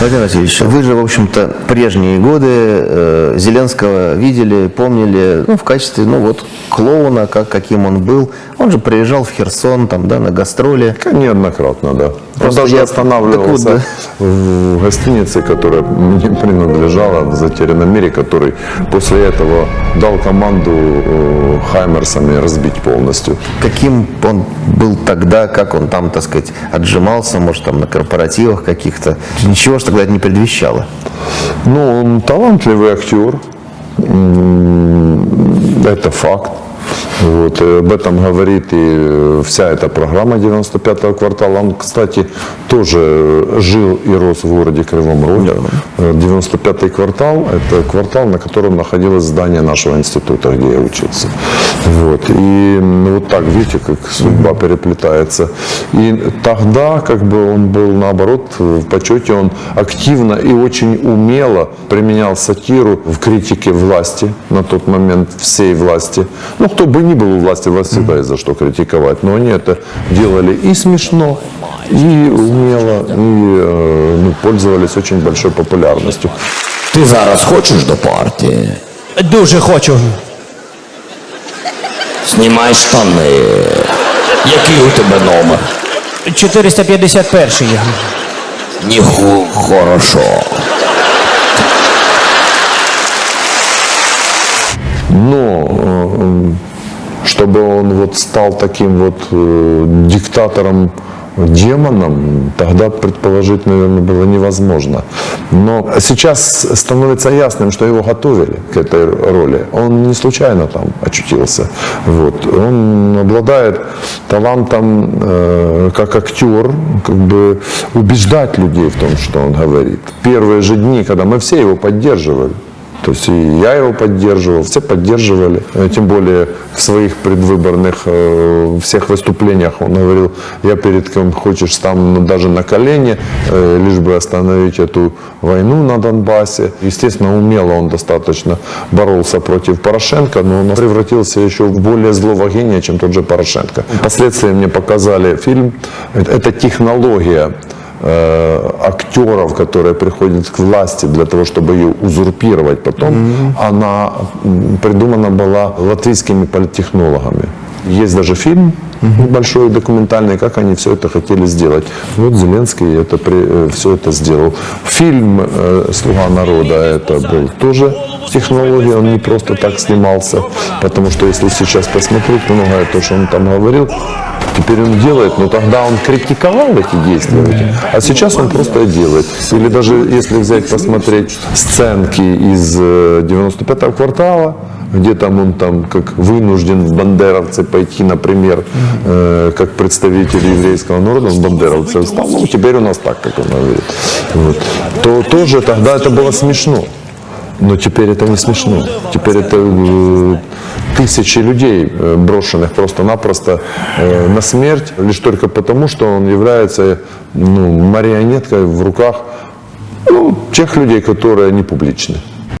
Владимир Васильевич, вы же, в общем-то, прежние годы э, Зеленского видели, помнили, ну, в качестве, ну, вот, клоуна, как, каким он был. Он же приезжал в Херсон, там, да, на гастроли. Неоднократно, да. Просто даже я- останавливался так вот, в гостинице, которая мне принадлежала в затерянном мире, который после этого дал команду э, Хаймерсами разбить полностью. Каким он был тогда, как он там, так сказать, отжимался, может, там, на корпоративах каких-то. Ничего же тогда это не предвещало. Ну, он талантливый актер, это факт. Вот, об этом говорит и э, вся эта программа 95-го квартала. Он, кстати, тоже жил и рос в городе Кривом Роге. Э, 95-й квартал – это квартал, на котором находилось здание нашего института, где я учился. Вот. И ну, вот так, видите, как судьба переплетается. И тогда как бы он был, наоборот, в почете. Он активно и очень умело применял сатиру в критике власти на тот момент, всей власти. Ну, кто бы ни был у власти, власть всегда есть за что критиковать. Но они это делали и смешно, и умело, и э, ну, пользовались очень большой популярностью. Ти зараз хочеш до партії? Дуже хочу. Знімай штани. Який у тебе номер? 451 Ніху хорошо. Но э, чтобы он вот стал таким вот э, диктатором, демоном, тогда предположить, наверное, было невозможно. Но сейчас становится ясным, что его готовили к этой роли. Он не случайно там очутился. Вот. Он обладает талантом э, как актер, как бы убеждать людей в том, что он говорит. Первые же дни, когда мы все его поддерживали, то есть и я его поддерживал, все поддерживали. Э, Тем более в своих предвыборных э, всех выступлениях он говорил, я перед кем хочешь стану даже на колени, э, лишь бы остановить эту войну на Донбассе. Естественно, умело он достаточно боролся против Порошенко, но он превратился еще в более злого гения, чем тот же Порошенко. Впоследствии мне показали фильм, это технология э, актеров, которые приходят к власти для того, чтобы ее узурпировать потом, она м, придумана была латвийскими политтехнологами. Есть даже фильм небольшой документальный, как они все это хотели сделать. Вот Зеленский это все это сделал. Фильм э, «Слуга народа» это был тоже технология, он не просто так снимался, потому что если сейчас посмотреть многое то, что он там говорил, Теперь он делает, но тогда он критиковал эти действия, а сейчас он просто делает. Или даже если взять, посмотреть сценки из э, 95-го квартала, где там он там как вынужден в бандеровцы пойти, например, э, как представитель еврейского народа, он бандеровцев стал, ну теперь у нас так, как он говорит, вот. то тоже тогда это было смешно. Но теперь это не смешно. Теперь это э, тысячи людей, э, брошенных просто-напросто э, на смерть, лишь только потому, что он является ну, марионеткой в руках ну, тех людей, которые не публичны.